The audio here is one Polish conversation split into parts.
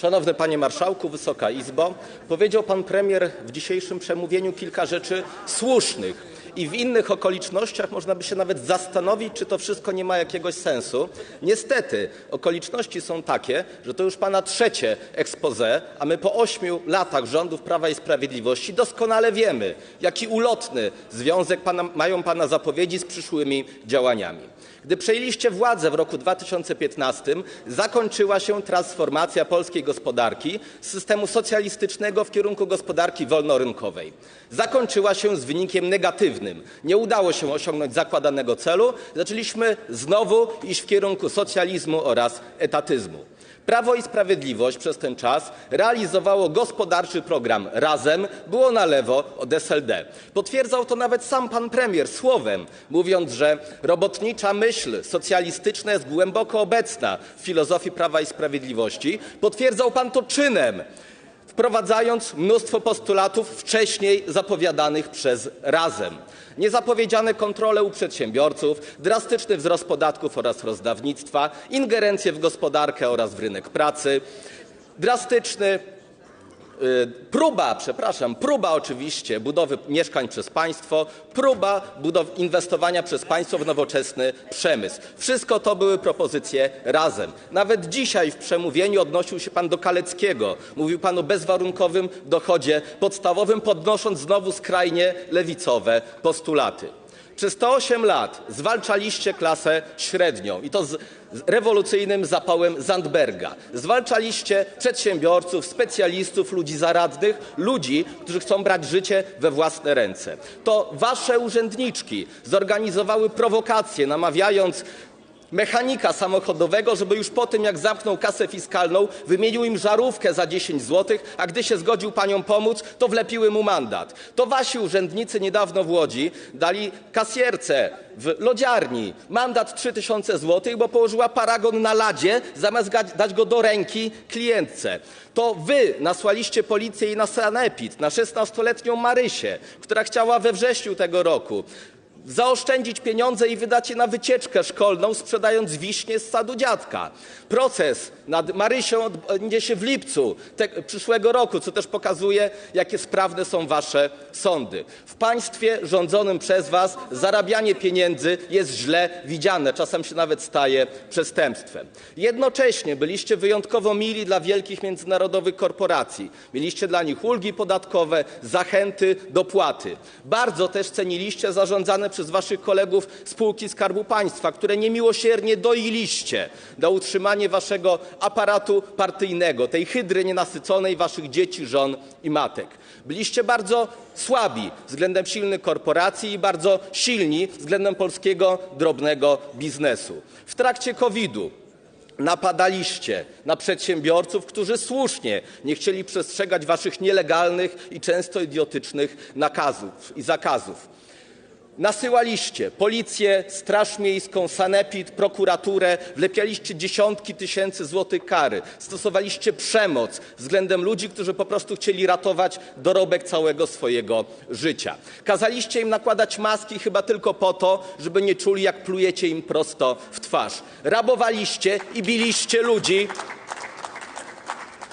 Szanowny Panie Marszałku, Wysoka Izbo, powiedział pan premier w dzisiejszym przemówieniu kilka rzeczy słusznych. I w innych okolicznościach można by się nawet zastanowić, czy to wszystko nie ma jakiegoś sensu. Niestety okoliczności są takie, że to już pana trzecie expose, a my po ośmiu latach rządów Prawa i Sprawiedliwości doskonale wiemy, jaki ulotny związek mają pana zapowiedzi z przyszłymi działaniami. Gdy przejęliście władzę w roku 2015, zakończyła się transformacja polskiej gospodarki z systemu socjalistycznego w kierunku gospodarki wolnorynkowej. Zakończyła się z wynikiem negatywnym. Nie udało się osiągnąć zakładanego celu. Zaczęliśmy znowu iść w kierunku socjalizmu oraz etatyzmu. Prawo i Sprawiedliwość przez ten czas realizowało gospodarczy program Razem, było na lewo od SLD. Potwierdzał to nawet sam pan premier słowem, mówiąc, że robotnicza myśl socjalistyczna jest głęboko obecna w filozofii Prawa i Sprawiedliwości. Potwierdzał pan to czynem, wprowadzając mnóstwo postulatów wcześniej zapowiadanych przez Razem. Niezapowiedziane kontrole u przedsiębiorców, drastyczny wzrost podatków oraz rozdawnictwa, ingerencje w gospodarkę oraz w rynek pracy, drastyczny próba, przepraszam, próba oczywiście budowy mieszkań przez państwo, próba inwestowania przez państwo w nowoczesny przemysł. Wszystko to były propozycje razem. Nawet dzisiaj w przemówieniu odnosił się pan do Kaleckiego. Mówił pan o bezwarunkowym dochodzie podstawowym, podnosząc znowu skrajnie lewicowe postulaty. Przez te 8 lat zwalczaliście klasę średnią i to z rewolucyjnym zapałem Zandberga. Zwalczaliście przedsiębiorców, specjalistów, ludzi zaradnych, ludzi, którzy chcą brać życie we własne ręce. To wasze urzędniczki zorganizowały prowokacje, namawiając mechanika samochodowego, żeby już po tym, jak zamknął kasę fiskalną, wymienił im żarówkę za 10 zł, a gdy się zgodził paniom pomóc, to wlepiły mu mandat. To wasi urzędnicy niedawno w Łodzi dali kasjerce w lodziarni mandat 3000 zł, bo położyła paragon na ladzie, zamiast dać go do ręki klientce. To wy nasłaliście policję i na sanepid, na 16-letnią Marysię, która chciała we wrześniu tego roku zaoszczędzić pieniądze i wydać je na wycieczkę szkolną, sprzedając wiśnie z sadu dziadka. Proces nad Marysią odbędzie się w lipcu przyszłego roku, co też pokazuje, jakie sprawne są wasze sądy. W państwie rządzonym przez was zarabianie pieniędzy jest źle widziane, czasem się nawet staje przestępstwem. Jednocześnie byliście wyjątkowo mili dla wielkich międzynarodowych korporacji. Mieliście dla nich ulgi podatkowe, zachęty, dopłaty. Bardzo też ceniliście zarządzane przez waszych kolegów spółki Skarbu Państwa, które niemiłosiernie doiliście na utrzymanie waszego aparatu partyjnego, tej hydry nienasyconej waszych dzieci, żon i matek. Byliście bardzo słabi względem silnych korporacji i bardzo silni względem polskiego drobnego biznesu. W trakcie COVID-u napadaliście na przedsiębiorców, którzy słusznie nie chcieli przestrzegać waszych nielegalnych i często idiotycznych nakazów i zakazów. Nasyłaliście policję, straż miejską, sanepid, prokuraturę, wlepialiście dziesiątki tysięcy złotych kary, stosowaliście przemoc względem ludzi, którzy po prostu chcieli ratować dorobek całego swojego życia. Kazaliście im nakładać maski chyba tylko po to, żeby nie czuli, jak plujecie im prosto w twarz. Rabowaliście i biliście ludzi,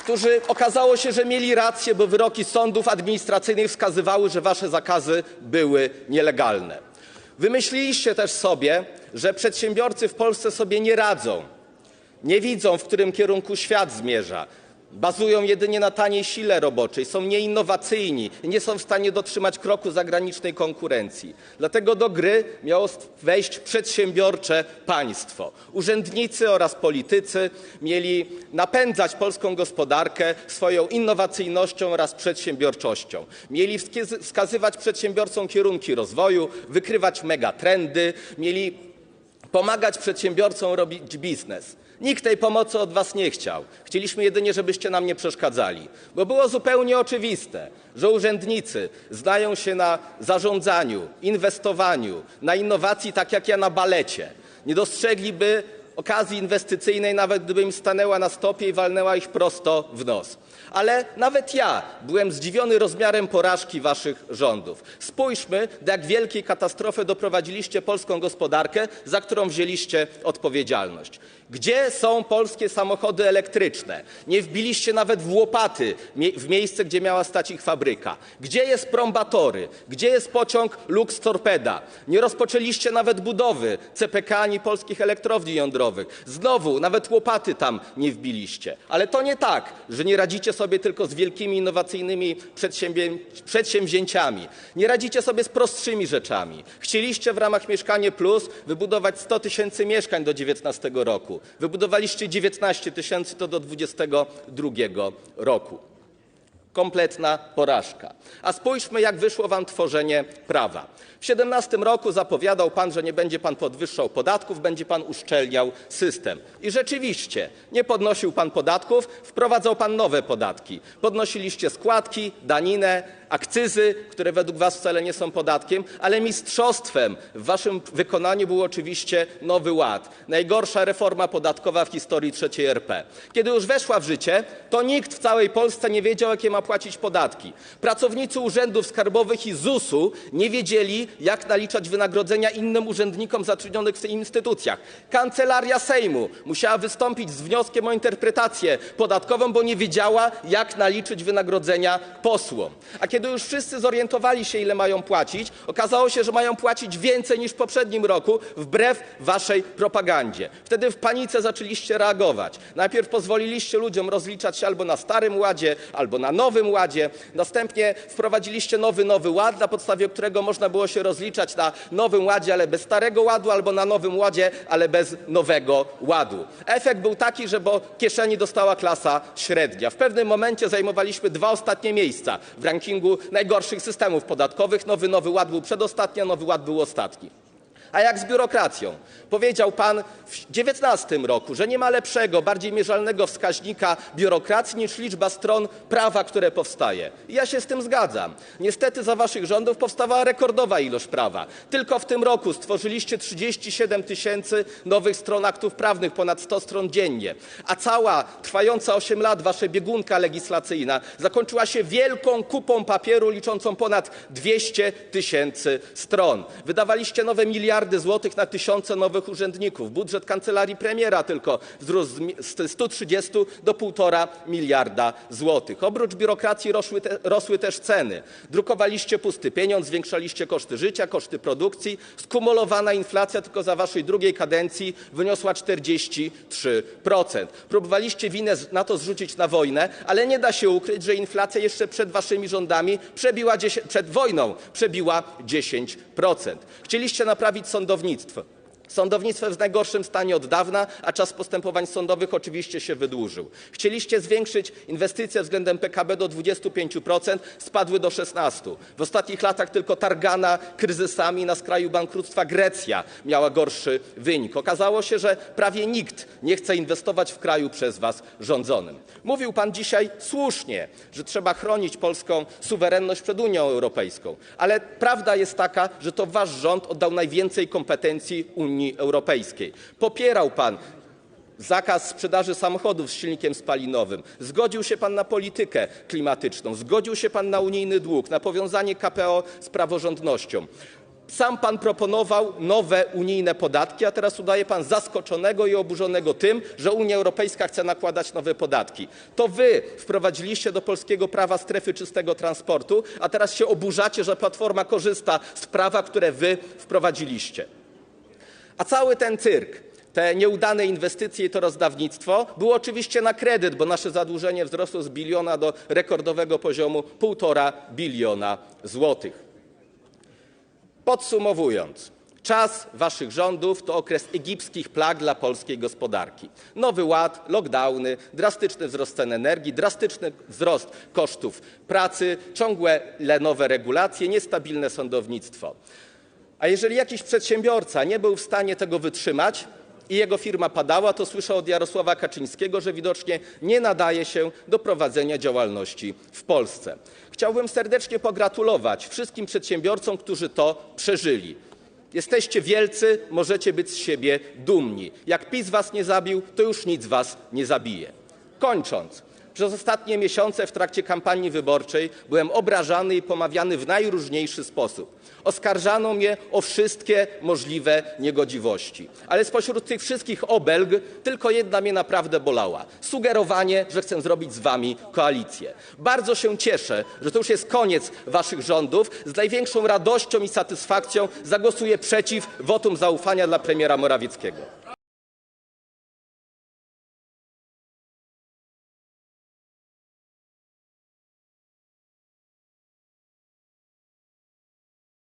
którzy okazało się, że mieli rację, bo wyroki sądów administracyjnych wskazywały, że wasze zakazy były nielegalne. Wymyśliliście też sobie, że przedsiębiorcy w Polsce sobie nie radzą. Nie widzą, w którym kierunku świat zmierza. Bazują jedynie na taniej sile roboczej, są nieinnowacyjni, nie są w stanie dotrzymać kroku zagranicznej konkurencji. Dlatego do gry miało wejść przedsiębiorcze państwo. Urzędnicy oraz politycy mieli napędzać polską gospodarkę swoją innowacyjnością oraz przedsiębiorczością. Mieli wskazywać przedsiębiorcom kierunki rozwoju, wykrywać megatrendy, mieli pomagać przedsiębiorcom robić biznes. Nikt tej pomocy od was nie chciał. Chcieliśmy jedynie, żebyście nam nie przeszkadzali, bo było zupełnie oczywiste, że urzędnicy znają się na zarządzaniu, inwestowaniu, na innowacji tak jak ja na balecie. Nie dostrzegliby okazji inwestycyjnej, nawet gdyby im stanęła na stopie i walnęła ich prosto w nos. Ale nawet ja byłem zdziwiony rozmiarem porażki waszych rządów. Spójrzmy, do jak wielkiej katastrofy doprowadziliście polską gospodarkę, za którą wzięliście odpowiedzialność. Gdzie są polskie samochody elektryczne? Nie wbiliście nawet w łopaty w miejsce, gdzie miała stać ich fabryka. Gdzie jest prombatory? Gdzie jest pociąg Lux Torpeda? Nie rozpoczęliście nawet budowy CPK ani polskich elektrowni jądrowych. Znowu nawet łopaty tam nie wbiliście. Ale to nie tak, że nie radzicie sobie tylko z wielkimi innowacyjnymi przedsięwzięciami. Nie radzicie sobie z prostszymi rzeczami. Chcieliście w ramach Mieszkanie Plus wybudować 100 tysięcy mieszkań do 19 roku. Wybudowaliście 19 tysięcy to do 22 roku. Kompletna porażka. A spójrzmy, jak wyszło wam tworzenie prawa. W 17 roku zapowiadał pan, że nie będzie pan podwyższał podatków, będzie pan uszczelniał system. I rzeczywiście nie podnosił pan podatków, wprowadzał pan nowe podatki. Podnosiliście składki, daninę, akcyzy, które według was wcale nie są podatkiem, ale mistrzostwem w waszym wykonaniu był oczywiście Nowy Ład. Najgorsza reforma podatkowa w historii III RP. Kiedy już weszła w życie, to nikt w całej Polsce nie wiedział, jakie ma płacić podatki. Pracownicy urzędów skarbowych i ZUS-u nie wiedzieli, jak naliczać wynagrodzenia innym urzędnikom zatrudnionym w tych instytucjach. Kancelaria Sejmu musiała wystąpić z wnioskiem o interpretację podatkową, bo nie wiedziała, jak naliczyć wynagrodzenia posłom. A kiedy już wszyscy zorientowali się, ile mają płacić, okazało się, że mają płacić więcej niż w poprzednim roku, wbrew waszej propagandzie. Wtedy w panice zaczęliście reagować. Najpierw pozwoliliście ludziom rozliczać się albo na Starym Ładzie, albo na Nowym Ładzie. Następnie wprowadziliście nowy Nowy Ład, na podstawie którego można było się rozliczać na Nowym Ładzie, ale bez Starego Ładu, albo na Nowym Ładzie, ale bez Nowego Ładu. Efekt był taki, że bo kieszeni dostała klasa średnia. W pewnym momencie zajmowaliśmy dwa ostatnie miejsca w rankingu najgorszych systemów podatkowych. Nowy Nowy Ład był przedostatni, a Nowy Ład był ostatni. A jak z biurokracją? Powiedział pan w 2019 roku, że nie ma lepszego, bardziej mierzalnego wskaźnika biurokracji niż liczba stron prawa, które powstaje. I ja się z tym zgadzam. Niestety za waszych rządów powstawała rekordowa ilość prawa. Tylko w tym roku stworzyliście 37 tysięcy nowych stron aktów prawnych, ponad 100 stron dziennie. A cała trwająca 8 lat wasza biegunka legislacyjna zakończyła się wielką kupą papieru liczącą ponad 200 tysięcy stron. Wydawaliście nowe miliardy złotych na tysiące nowych urzędników. Budżet kancelarii premiera tylko wzrósł z 130 do 1,5 miliarda złotych. Oprócz biurokracji rosły, te, rosły też ceny. Drukowaliście pusty pieniądz, zwiększaliście koszty życia, koszty produkcji. Skumulowana inflacja tylko za waszej drugiej kadencji wyniosła 43%. Próbowaliście winę na to zrzucić na wojnę, ale nie da się ukryć, że inflacja jeszcze przed waszymi rządami przebiła 10, przed wojną przebiła 10%. Chcieliście naprawić sądownictwa. Sądownictwo jest w najgorszym stanie od dawna, a czas postępowań sądowych oczywiście się wydłużył. Chcieliście zwiększyć inwestycje względem PKB do 25%, spadły do 16%. W ostatnich latach tylko targana kryzysami na skraju bankructwa Grecja miała gorszy wynik. Okazało się, że prawie nikt nie chce inwestować w kraju przez was rządzonym. Mówił pan dzisiaj słusznie, że trzeba chronić polską suwerenność przed Unią Europejską, ale prawda jest taka, że to wasz rząd oddał najwięcej kompetencji Unii Unii Europejskiej. Popierał pan zakaz sprzedaży samochodów z silnikiem spalinowym. Zgodził się pan na politykę klimatyczną, zgodził się pan na unijny dług, na powiązanie KPO z praworządnością. Sam pan proponował nowe unijne podatki, a teraz udaje pan zaskoczonego i oburzonego tym, że Unia Europejska chce nakładać nowe podatki. To wy wprowadziliście do polskiego prawa strefy czystego transportu, a teraz się oburzacie, że Platforma korzysta z prawa, które wy wprowadziliście. A cały ten cyrk, te nieudane inwestycje i to rozdawnictwo było oczywiście na kredyt, bo nasze zadłużenie wzrosło z biliona do rekordowego poziomu półtora biliona złotych. Podsumowując, czas waszych rządów to okres egipskich plag dla polskiej gospodarki. Nowy ład, lockdowny, drastyczny wzrost cen energii, drastyczny wzrost kosztów pracy, ciągłe nowe regulacje, niestabilne sądownictwo. A jeżeli jakiś przedsiębiorca nie był w stanie tego wytrzymać i jego firma padała, to słyszał od Jarosława Kaczyńskiego, że widocznie nie nadaje się do prowadzenia działalności w Polsce. Chciałbym serdecznie pogratulować wszystkim przedsiębiorcom, którzy to przeżyli. Jesteście wielcy, możecie być z siebie dumni. Jak PiS was nie zabił, to już nic was nie zabije. Kończąc, przez ostatnie miesiące w trakcie kampanii wyborczej byłem obrażany i pomawiany w najróżniejszy sposób. Oskarżano mnie o wszystkie możliwe niegodziwości. Ale spośród tych wszystkich obelg tylko jedna mnie naprawdę bolała. Sugerowanie, że chcę zrobić z wami koalicję. Bardzo się cieszę, że to już jest koniec waszych rządów. Z największą radością i satysfakcją zagłosuję przeciw wotum zaufania dla premiera Morawieckiego.